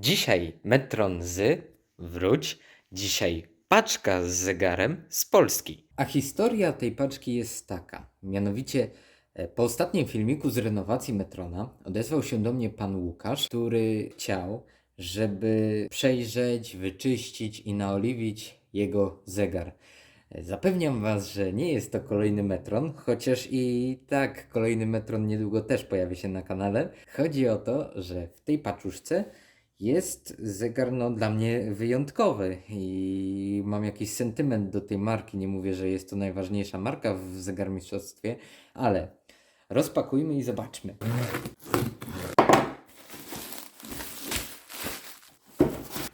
Dzisiaj Metron z wróć. Dzisiaj paczka z zegarem z Polski. A historia tej paczki jest taka. Mianowicie e, po ostatnim filmiku z renowacji Metrona odezwał się do mnie pan Łukasz, który chciał, żeby przejrzeć, wyczyścić i naoliwić jego zegar. E, Zapewniam Was, że nie jest to kolejny Metron, chociaż i tak kolejny Metron niedługo też pojawi się na kanale. Chodzi o to, że w tej paczuszce jest zegar no, dla mnie wyjątkowy i mam jakiś sentyment do tej marki. Nie mówię, że jest to najważniejsza marka w zegarmistrzostwie, ale rozpakujmy i zobaczmy.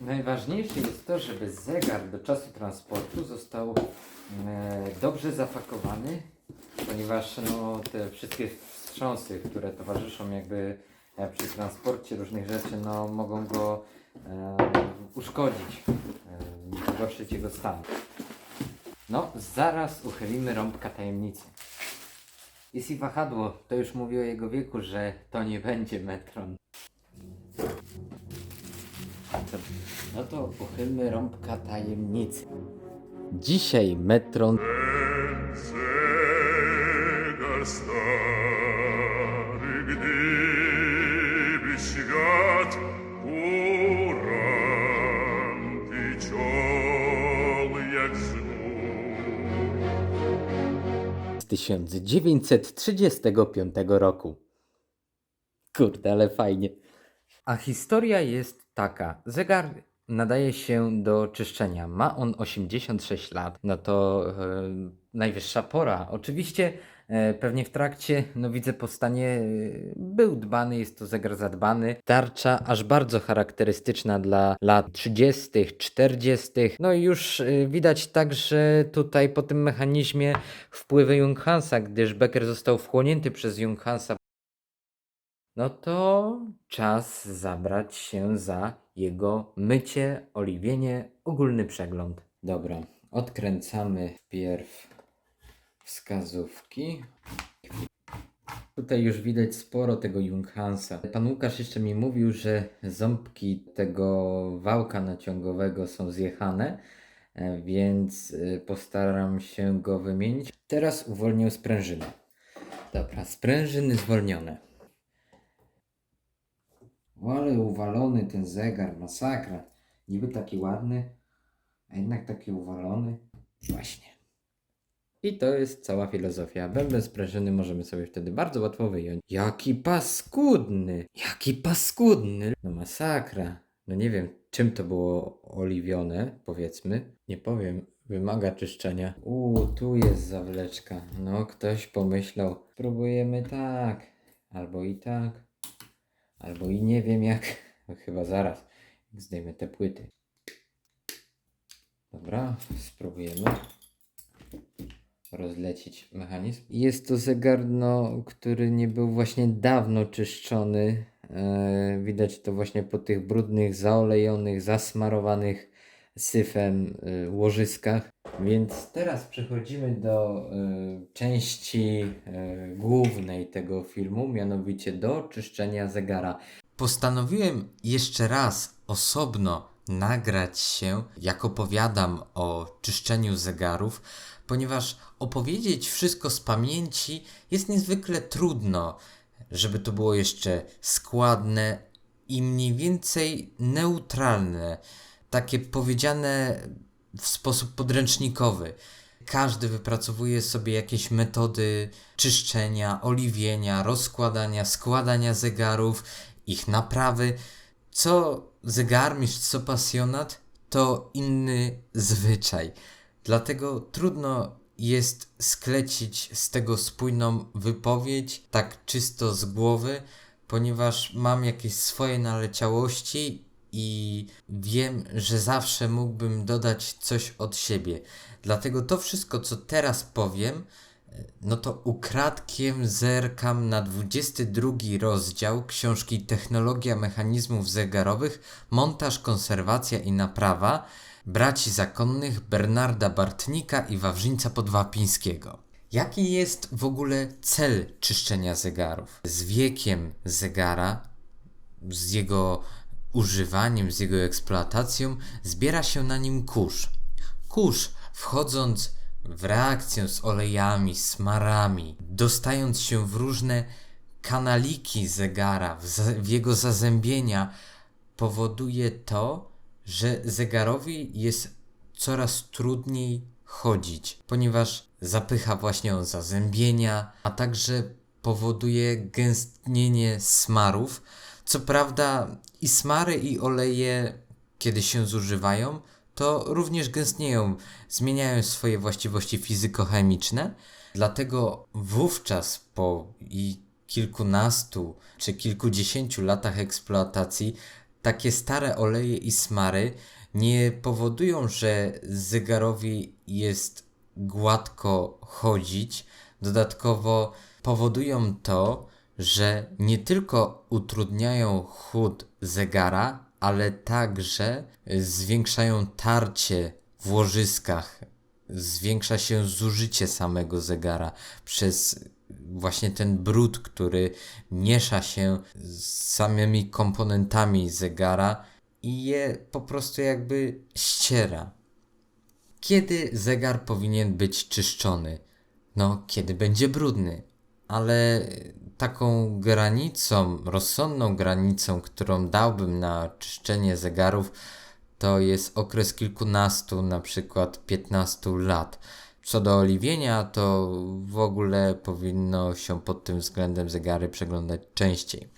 Najważniejsze jest to, żeby zegar do czasu transportu został e, dobrze zapakowany, ponieważ no, te wszystkie wstrząsy, które towarzyszą jakby przy transporcie różnych rzeczy, no, mogą go e, uszkodzić, e, pogorszyć jego stan. No, zaraz uchylimy rąbka tajemnicy. Jest i wahadło, to już mówi o jego wieku, że to nie będzie metron. No to uchylmy rąbka tajemnicy. Dzisiaj metron z 1935 roku. Kurde, ale fajnie. A historia jest taka. Zegar nadaje się do czyszczenia. Ma on 86 lat. No to e, najwyższa pora. Oczywiście pewnie w trakcie, no widzę po stanie, e, był dbany, jest to zegar zadbany. Tarcza aż bardzo charakterystyczna dla lat 30., 40. No i już e, widać także tutaj po tym mechanizmie wpływy Junghansa, gdyż Becker został wchłonięty przez Junghansa no to czas zabrać się za jego mycie, oliwienie, ogólny przegląd. Dobra, odkręcamy wpierw wskazówki. Tutaj już widać sporo tego Junghansa. Pan Łukasz jeszcze mi mówił, że ząbki tego wałka naciągowego są zjechane, e, więc e, postaram się go wymienić. Teraz uwolnię sprężynę. Dobra, sprężyny zwolnione. Ale uwalony ten zegar, masakra. Niby taki ładny, a jednak taki uwalony. Właśnie. I to jest cała filozofia. Bęben sprężyny możemy sobie wtedy bardzo łatwo wyjąć. Jaki paskudny! Jaki paskudny! No masakra. No nie wiem, czym to było oliwione, powiedzmy. Nie powiem. Wymaga czyszczenia. Uuu, tu jest zawleczka. No, ktoś pomyślał. Spróbujemy tak. Albo i tak. Albo i nie wiem jak. No chyba zaraz. Zdejmę te płyty. Dobra, spróbujemy rozlecić mechanizm. Jest to zegar, no, który nie był właśnie dawno czyszczony. E, widać to właśnie po tych brudnych, zaolejonych, zasmarowanych syfem e, łożyskach. Więc teraz przechodzimy do e, części głównej tego filmu, mianowicie do czyszczenia zegara. Postanowiłem jeszcze raz osobno nagrać się, jak opowiadam o czyszczeniu zegarów, ponieważ opowiedzieć wszystko z pamięci jest niezwykle trudno, żeby to było jeszcze składne i mniej więcej neutralne, takie powiedziane w sposób podręcznikowy. Każdy wypracowuje sobie jakieś metody czyszczenia, oliwienia, rozkładania, składania zegarów, ich naprawy. Co zegarmistrz, co pasjonat, to inny zwyczaj. Dlatego trudno jest sklecić z tego spójną wypowiedź, tak czysto z głowy, ponieważ mam jakieś swoje naleciałości i wiem, że zawsze mógłbym dodać coś od siebie. Dlatego to wszystko, co teraz powiem, no to ukradkiem zerkam na 22 rozdział książki Technologia mechanizmów zegarowych, montaż, konserwacja i naprawa braci zakonnych Bernarda Bartnika i Wawrzyńca Podwapińskiego. Jaki jest w ogóle cel czyszczenia zegarów? Z wiekiem zegara, z jego używaniem, z jego eksploatacją zbiera się na nim kurz. Kurz, wchodząc w reakcję z olejami, smarami, dostając się w różne kanaliki zegara, w, za- w jego zazębienia, powoduje to, że zegarowi jest coraz trudniej chodzić, ponieważ zapycha właśnie o zazębienia, a także powoduje gęstnienie smarów. Co prawda, i smary, i oleje, kiedy się zużywają, to również gęstnieją, zmieniają swoje właściwości fizykochemiczne. Dlatego wówczas po i kilkunastu czy kilkudziesięciu latach eksploatacji takie stare oleje i smary nie powodują, że zegarowi jest gładko chodzić. Dodatkowo powodują to, że nie tylko utrudniają chód zegara, ale także zwiększają tarcie w łożyskach, zwiększa się zużycie samego zegara przez właśnie ten brud, który miesza się z samymi komponentami zegara i je po prostu jakby ściera. Kiedy zegar powinien być czyszczony? No, kiedy będzie brudny, ale taką granicą, rozsądną granicą, którą dałbym na czyszczenie zegarów, to jest okres kilkunastu, na przykład 15 lat. Co do oliwienia, to w ogóle powinno się pod tym względem zegary przeglądać częściej.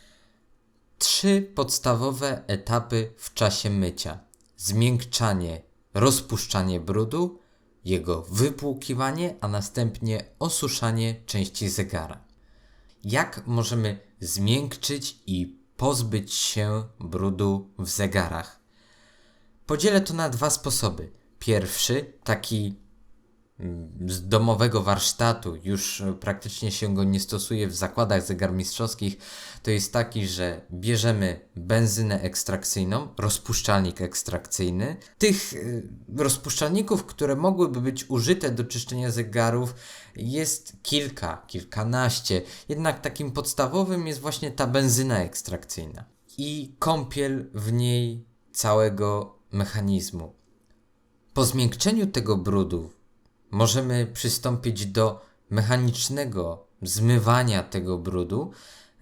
Trzy podstawowe etapy w czasie mycia: zmiękczanie, rozpuszczanie brudu, jego wypłukiwanie, a następnie osuszanie części zegara. Jak możemy zmiękczyć i pozbyć się brudu w zegarach? Podzielę to na dwa sposoby. Pierwszy, taki z domowego warsztatu, już praktycznie się go nie stosuje w zakładach zegarmistrzowskich, to jest taki, że bierzemy benzynę ekstrakcyjną, rozpuszczalnik ekstrakcyjny. Tych y, rozpuszczalników, które mogłyby być użyte do czyszczenia zegarów, jest kilka, kilkanaście. Jednak takim podstawowym jest właśnie ta benzyna ekstrakcyjna i kąpiel w niej całego mechanizmu. Po zmiękczeniu tego brudu możemy przystąpić do mechanicznego zmywania tego brudu,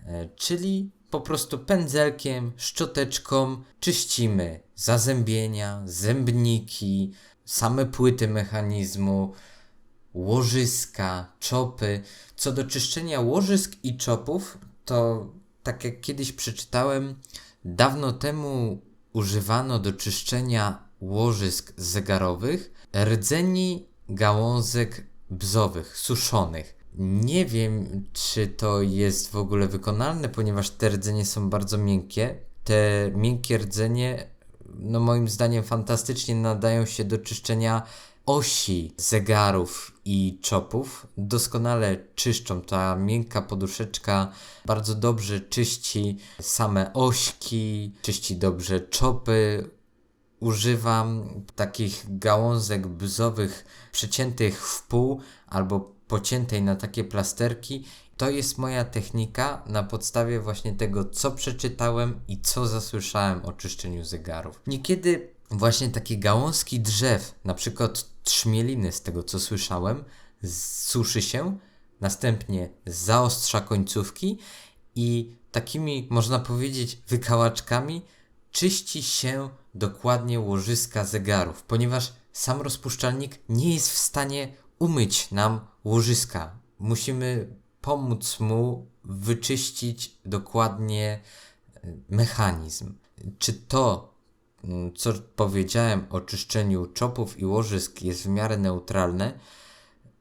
e, czyli po prostu pędzelkiem, szczoteczką czyścimy zazębienia, zębniki, same płyty mechanizmu, łożyska, czopy. Co do czyszczenia łożysk i czopów, to tak jak kiedyś przeczytałem, dawno temu używano do czyszczenia łożysk zegarowych rdzeni gałązek bzowych, suszonych. Nie wiem, czy to jest w ogóle wykonalne, ponieważ te rdzenie są bardzo miękkie. Te miękkie rdzenie, no moim zdaniem, fantastycznie nadają się do czyszczenia osi zegarów i czopów. Doskonale czyszczą. Ta miękka poduszeczka bardzo dobrze czyści same ośki, czyści dobrze czopy, używam takich gałązek bzowych przeciętych w pół albo pociętej na takie plasterki. To jest moja technika na podstawie właśnie tego, co przeczytałem i co zasłyszałem o czyszczeniu zegarów. Niekiedy właśnie takie gałązki drzew, na przykład trzmieliny, z tego co słyszałem, suszy się, następnie zaostrza końcówki i takimi, można powiedzieć, wykałaczkami czyści się dokładnie łożyska zegarów, ponieważ sam rozpuszczalnik nie jest w stanie umyć nam łożyska. Musimy pomóc mu wyczyścić dokładnie e, mechanizm. Czy to, mm, co powiedziałem o czyszczeniu czopów i łożysk jest w miarę neutralne,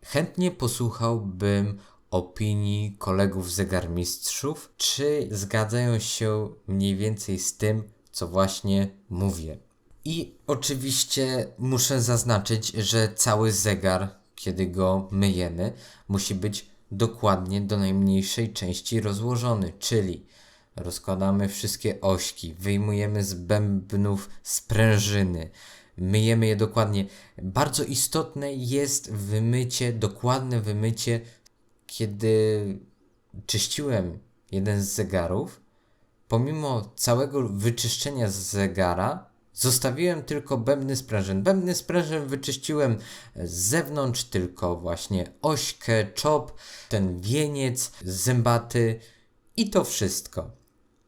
chętnie posłuchałbym opinii kolegów zegarmistrzów, czy zgadzają się mniej więcej z tym, co właśnie mówię. I oczywiście muszę zaznaczyć, że cały zegar, kiedy go myjemy, musi być dokładnie do najmniejszej części rozłożony, czyli rozkładamy wszystkie ośki, wyjmujemy z bębnów sprężyny, myjemy je dokładnie. Bardzo istotne jest wymycie, dokładne wymycie, kiedy czyściłem jeden z zegarów, pomimo całego wyczyszczenia z zegara, zostawiłem tylko bębny sprężyn. Bębny sprężyn wyczyściłem z zewnątrz, tylko właśnie ośkę, czop, ten wieniec zębaty i to wszystko.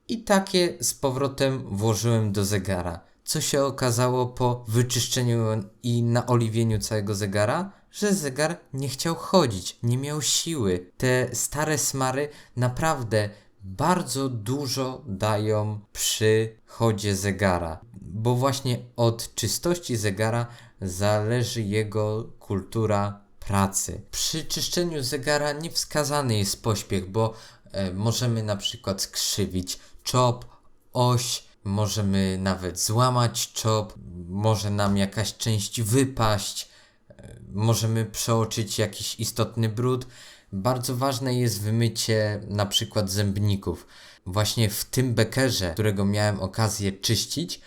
I takie z powrotem włożyłem do zegara. Co się okazało po wyczyszczeniu i naoliwieniu całego zegara? Że zegar nie chciał chodzić, nie miał siły. Te stare smary naprawdę bardzo dużo dają przy chodzie zegara, bo właśnie od czystości zegara zależy jego kultura pracy. Przy czyszczeniu zegara nie wskazany jest pośpiech, bo e, możemy na przykład skrzywić czop, oś, możemy nawet złamać czop, może nam jakaś część wypaść, e, możemy przeoczyć jakiś istotny brud. Bardzo ważne jest wymycie na przykład zębników. Właśnie w tym bekerze, którego miałem okazję czyścić,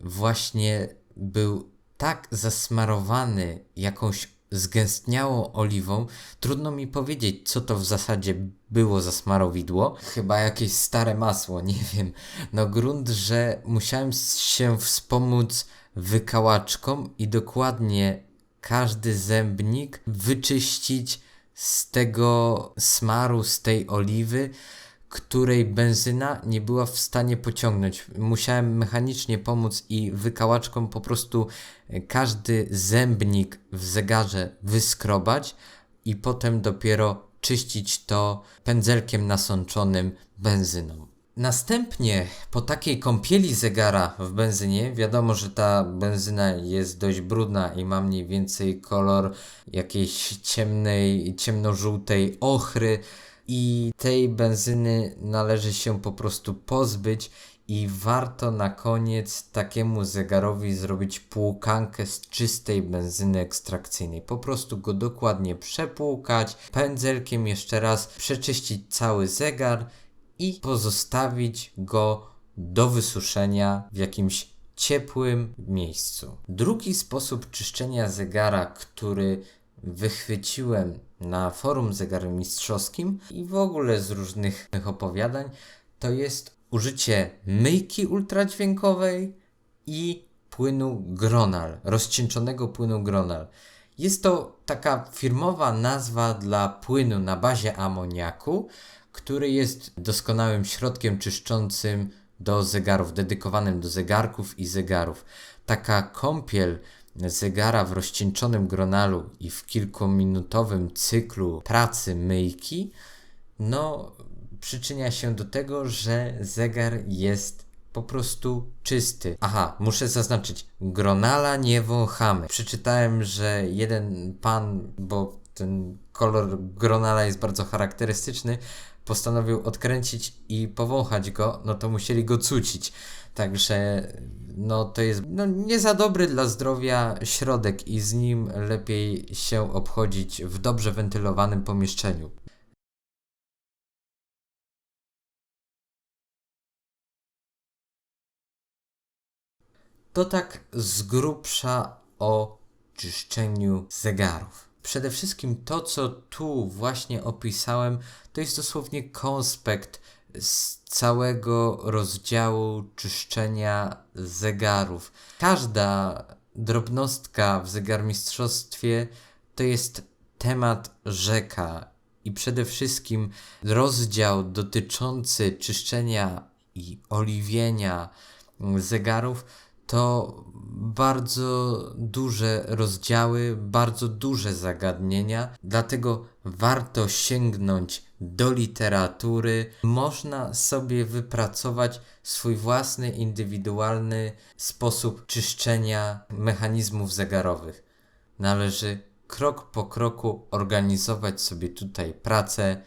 właśnie był tak zasmarowany jakąś zgęstniałą oliwą, trudno mi powiedzieć, co to w zasadzie było za smarowidło. Chyba jakieś stare masło, nie wiem. No grunt, że musiałem się wspomóc wykałaczką i dokładnie każdy zębnik wyczyścić z tego smaru, z tej oliwy, której benzyna nie była w stanie pociągnąć. Musiałem mechanicznie pomóc i wykałaczką po prostu każdy zębnik w zegarze wyskrobać i potem dopiero czyścić to pędzelkiem nasączonym benzyną. Następnie po takiej kąpieli zegara w benzynie, wiadomo, że ta benzyna jest dość brudna i ma mniej więcej kolor jakiejś ciemnej, ciemnożółtej ochry i tej benzyny należy się po prostu pozbyć i warto na koniec takiemu zegarowi zrobić płukankę z czystej benzyny ekstrakcyjnej. Po prostu go dokładnie przepłukać, pędzelkiem jeszcze raz przeczyścić cały zegar i pozostawić go do wysuszenia w jakimś ciepłym miejscu. Drugi sposób czyszczenia zegara, który wychwyciłem na forum zegarmistrzowskim i w ogóle z różnych opowiadań, to jest użycie myjki ultradźwiękowej i płynu Gronal, rozcieńczonego płynu Gronal. Jest to taka firmowa nazwa dla płynu na bazie amoniaku, który jest doskonałym środkiem czyszczącym do zegarów, dedykowanym do zegarków i zegarów. Taka kąpiel zegara w rozcieńczonym gronalu i w kilkuminutowym cyklu pracy myjki, no przyczynia się do tego, że zegar jest po prostu czysty. Aha, muszę zaznaczyć, gronala nie wąchamy. Przeczytałem, że jeden pan, bo ten kolor gronala jest bardzo charakterystyczny, postanowił odkręcić i powąchać go, no to musieli go cucić. Także no to jest no, nie za dobry dla zdrowia środek i z nim lepiej się obchodzić w dobrze wentylowanym pomieszczeniu. To tak z grubsza o czyszczeniu zegarów. Przede wszystkim to, co tu właśnie opisałem, to jest dosłownie konspekt z całego rozdziału czyszczenia zegarów. Każda drobnostka w zegarmistrzostwie to jest temat rzeka i przede wszystkim rozdział dotyczący czyszczenia i oliwienia zegarów to bardzo duże rozdziały, bardzo duże zagadnienia, dlatego warto sięgnąć do literatury. Można sobie wypracować swój własny, indywidualny sposób czyszczenia mechanizmów zegarowych. Należy krok po kroku organizować sobie tutaj pracę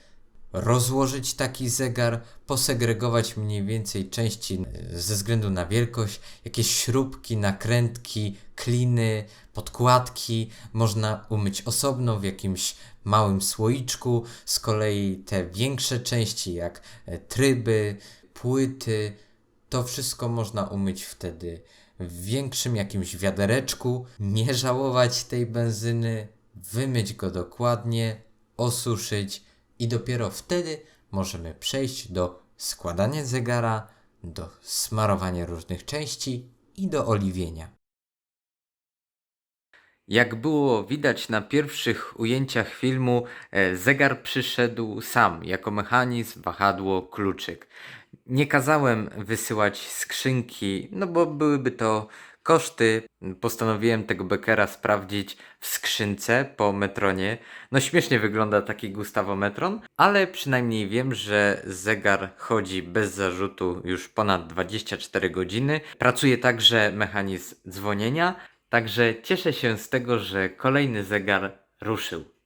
rozłożyć taki zegar, posegregować mniej więcej części e, ze względu na wielkość, jakieś śrubki, nakrętki, kliny, podkładki można umyć osobno w jakimś małym słoiczku, z kolei te większe części jak e, tryby, płyty, to wszystko można umyć wtedy w większym jakimś wiadereczku, nie żałować tej benzyny, wymyć go dokładnie, osuszyć i dopiero wtedy możemy przejść do składania zegara, do smarowania różnych części i do oliwienia. Jak było widać na pierwszych ujęciach filmu, e, zegar przyszedł sam, jako mechanizm, wahadło, kluczyk. Nie kazałem wysyłać skrzynki, no bo byłyby to koszty. Postanowiłem tego Beckera sprawdzić w skrzynce po Metronie. No śmiesznie wygląda taki Gustavo Metron, ale przynajmniej wiem, że zegar chodzi bez zarzutu już ponad 24 godziny. Pracuje także mechanizm dzwonienia, także cieszę się z tego, że kolejny zegar ruszył.